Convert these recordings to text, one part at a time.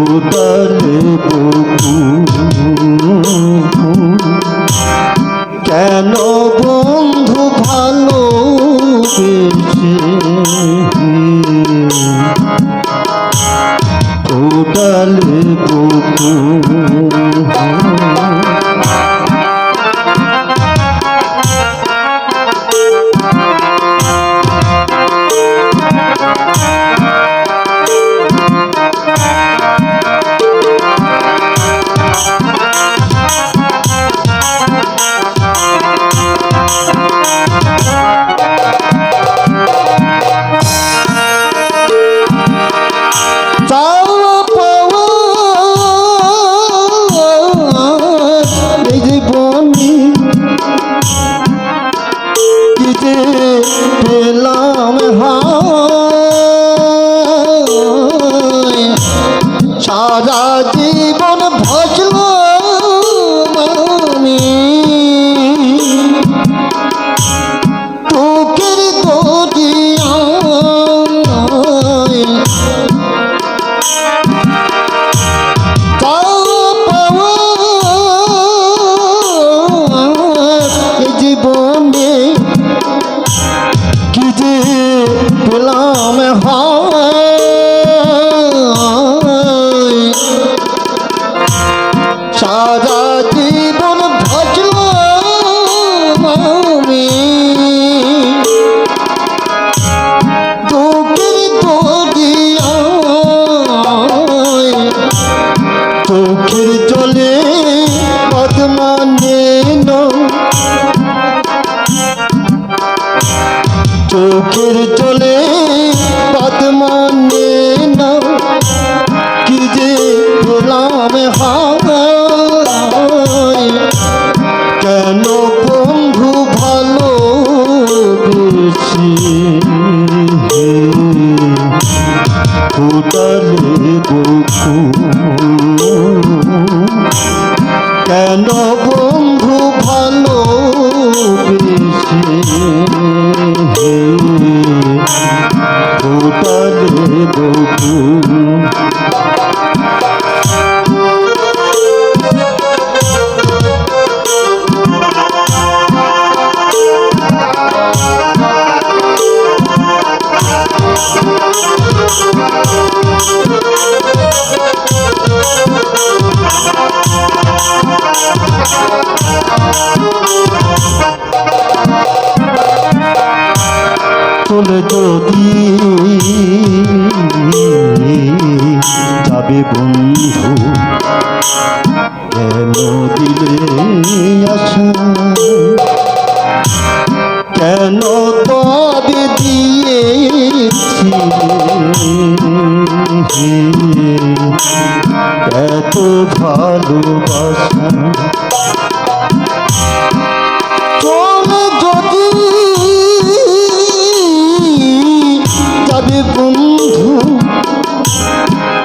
উদলে কেন বন্ধু ভালো বেছে যদি যাবে বন্ধু কেন দিলে আশা কেন পদ দিয়েছি এত ভালোবাসা বন্ধু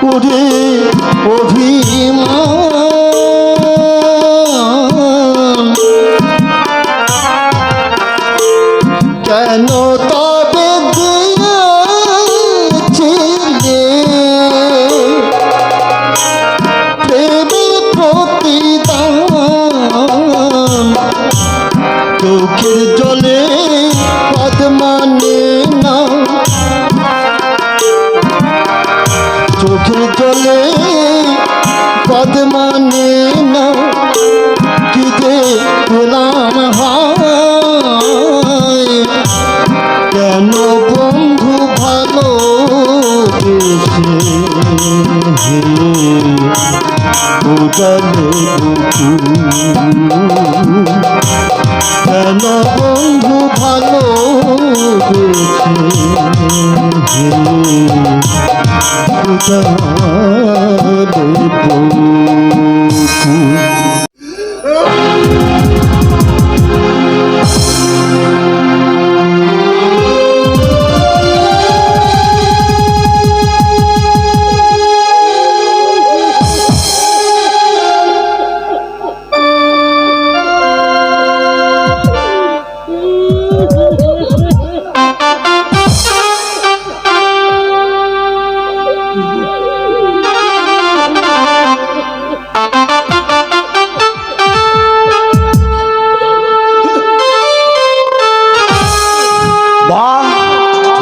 ওরে অভিমান। কেন তবে দিয়েছিলে? প্রেমের প্রতিদান জলে উজালে কেন বন্ধু ভালো উজালে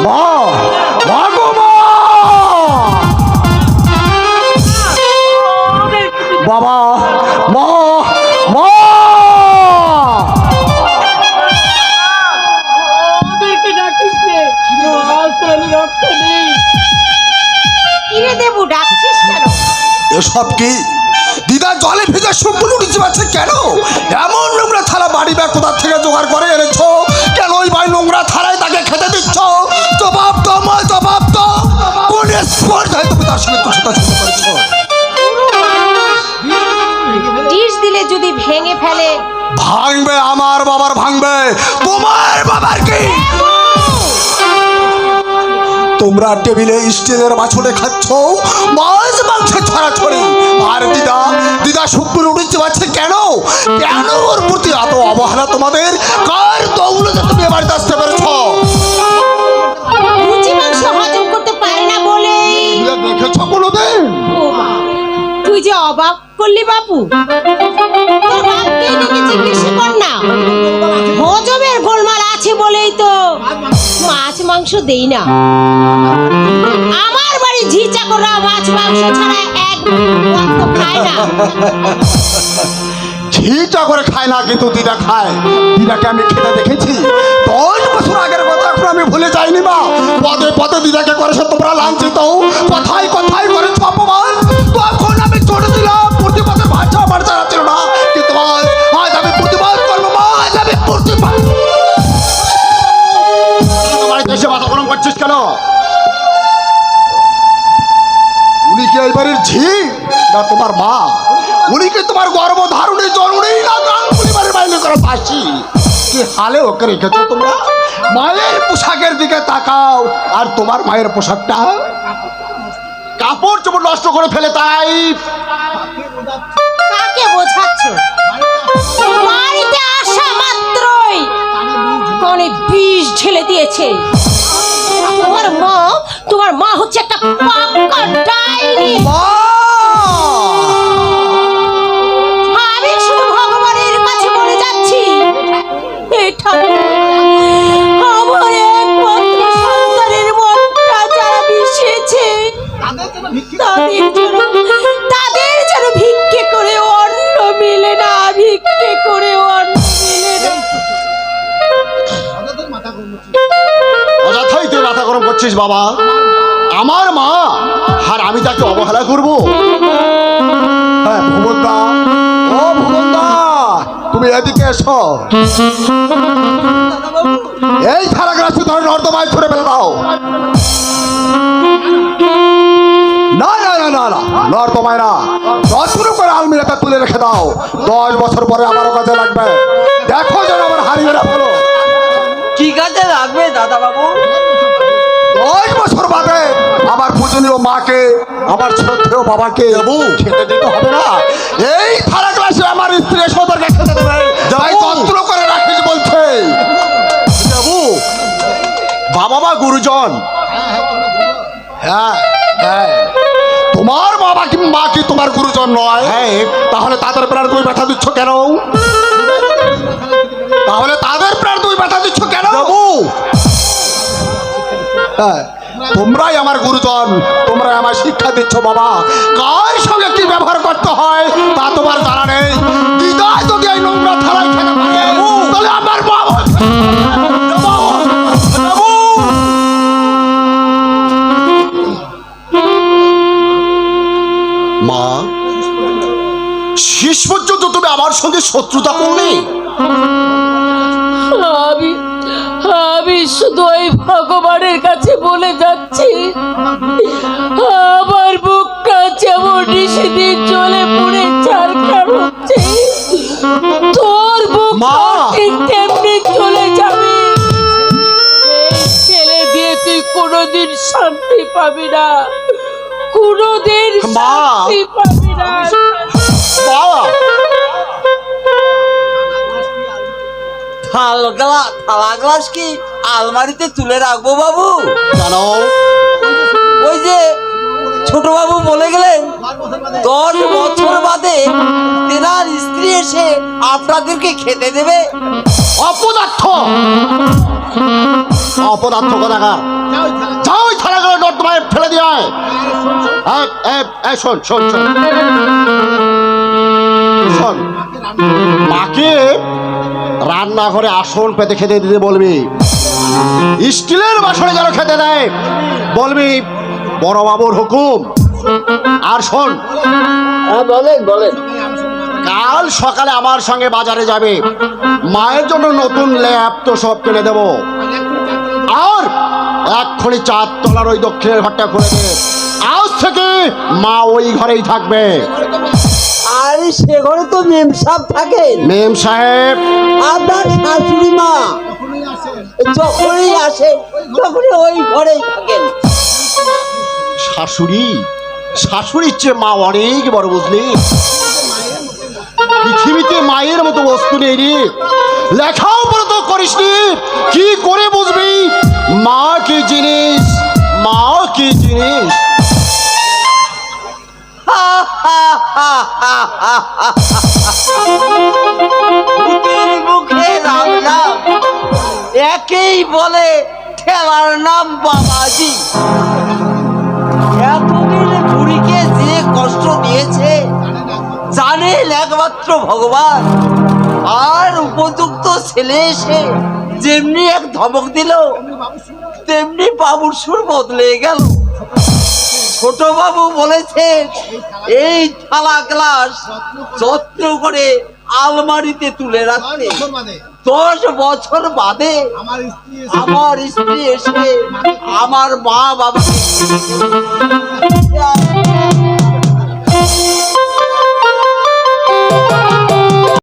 মা মা গো মা বাবা মা মা। ওদেরকে ডাকিস রে আজ তাহলে রক্ষা নেই কিরে দেবু ডাকছিস কেন? এসব কি? দিদা জলে ভেজা শুকনো উঠেছে কেন? এমন নোংরা থালা বাড়ি ব্যাগ কোথা থেকে জোগাড় করে এনেছো? ওই ভাই নোংরা থালায় তাকে খেতে দিচ্ছ? জবাব তো মা জবাব তো কোন স্পর্ধায় তুমি তার সঙ্গে তুচ্ছতা শুরু করেছ ডিশ দিলে যদি ভেঙে ফেলে। ভাঙবে আমার বাবার ভাঙবে। তোমার বাবার কি? তোমরা টেবিলে স্টিলের বাছুরে খাচ্ছ মাছ মাংস ছড়া ছড়ি আর দিদা দিদা শুক্র পারছে কেন? কেন ওর প্রতি এত অবহেলা তোমাদের? কার দৌলতে তুমি এবার আসতে পেরেছ? দেখেছ কোনোদিন? তুই যে অবাক করলি বাপু। তোর বাপকে ডেকে জিজ্ঞেস কর না হজমের গোলমাল আছে বলেই তো। মাছ মাংস দেই না। আমার বাড়ি ঝি চাকররা মাছ মাংস ছাড়া ঝিটা করে খায় না কিন্তু দিদা খায়। দিদাকে আমি খেতে দেখেছি। দশ বছর আগের কথা, এখন আমি ভুলে যাইনি মা। পদে পদে দিদাকে করেছে, তোমরা লাঞ্ছিত কথায় কথায় করে অপমান। তখন আমি ছোট দিলাম। প্রতিবাদের ভাষা আমার জানা না। কিন্তু আজ আমি প্রতিবাদ করব মা, আজ আমি প্রতিবাদ তোমার দেশে করছিস কেন? কি এই বাড়ির ঝি না তোমার মা। উনি কি তোমার গর্ব ধারণে জননী না গাঙ্গুলি বাইরে করা পাশি কি হালে ওকে রেখেছো তোমরা? মায়ের পোশাকের দিকে তাকাও, আর তোমার মায়ের পোশাকটা কাপড় চোপড় নষ্ট করে ফেলে তাই। কাকে বোঝাচ্ছ? বাড়িতে আসা মাত্রই। কনে বিষ ঢেলে দিয়েছে। তোমার মা তোমার মা হচ্ছে একটা ডাইনি। আমি শুধু ভগবানের কাছে বলে যাচ্ছি। ঠাকুর আমার একমাত্র সন্তানের মনটা যারা মিশেছে তাদের জন্য তাদের যেন ভিক্ষে করে অন্ন মিলে না ভিক্ষে করে অন্ন মিলে না। অযথাই তুই মাথা গরম করছিস বাবা। তাকে অবহেলা করব? হ্যাঁ ভুবনদা। ও ভুবনদা তুমি এদিকে এসো। এই থালা গ্রাসি ধরে নর্দমায় ছুড়ে ফেলে দাও। না না না না না নর্দমায় না। করে আলমিরাটা তুলে রেখে দাও। দশ বছর পরে আমারও কাজে লাগবে। দেখো যেন আমার হারিয়ে না ফেলো কি কাজে লাগবে দাদা বাবু দশ বছর বাদে পূজনীয় মাকে আমার শ্রদ্ধেয় বাবাকে খেতে দিতে হবে না। এই থালা ক্লাসে আমার স্ত্রী সদরকে খেতে দেবে। যাই যন্ত্র করে রাখিস বলছে। যাব। বাবা গুরুজন। হ্যাঁ হ্যাঁ। তোমার বাবা কি মা কি তোমার গুরুজন নয়? হ্যাঁ। তাহলে তাদের প্রাণ তুমি ব্যথা দিচ্ছ কেন? তাহলে তাদের প্রাণ তুমি ব্যথা দিচ্ছ কেন? বাবু হ্যাঁ। তোমরাই আমার গুরুজন, তোমরাই আমার শিক্ষা দিচ্ছ, বাবা। কার সঙ্গে কি ব্যবহার করতে হয়, তা তোমার জানা নেই। মা, শেষ পর্যন্ত তুমি আমার সঙ্গে শত্রুতা করলে? পাবি না। কোনোদিন শান্তি পাবি না। বাবা থালা গ্লাস কি আলমারিতে তুলে রাখব বাবু? কেন? ওই যে ছোট বাবু বলে গেলেন দশ বছর বাদে তেনার স্ত্রী এসে আপনাদেরকে খেতে দেবে। অপদার্থ! অপদার্থ কোথাকার? যাও ওই থালাগুলো নর্দমায় ফেলে দিয়ে আয়। শোন শোন শোন। শোন মাকে রান্নাঘরে আসন পেতে খেতে দিতে বলবি। স্টিলের বাসনে যেন খেতে দেয়। বলবি বড় বাবুর হুকুম। আর শোন বলেন বলেন। কাল সকালে আমার সঙ্গে বাজারে যাবে। মায়ের জন্য নতুন ল্যাপ তো সব কিনে দেব। আর এক্ষুনি চার তলার ওই দক্ষিণের ঘরটা খুলে দে। আজ থেকে মা ওই ঘরেই থাকবে। আর সে ঘরে তো মেম সাহেব থাকেন মেম সাহেব। আপনার শাশুড়ি মা। যখনই আসেন তখনই ওই ঘরেই থাকেন। শাশুড়ি? শাশুড়ির চেয়ে মা অনেক বড় বুঝলি। পৃথিবীতে মায়ের মতো বস্তু নেই রে। লেখাও পর্যন্ত করিসনি। কি করে মা কি জিনিস? মা কি জিনিস? মুখে একেই বলে ঠেলার নাম বাবাজি। এতদিন বুড়িকে যে কষ্ট দিয়েছে, জানেন একমাত্র ভগবান। আর উপযুক্ত ছেলে এসে যেমনি এক ধমক দিল, তেমনি বাবুর সুর বদলে গেল। ছোট বাবু বলেছে, এই থালা গ্লাস যত্ন করে আলমারিতে তুলে রাখতে। দশ বছর বাদে আমার স্ত্রী এসে আমার মা বাবাকে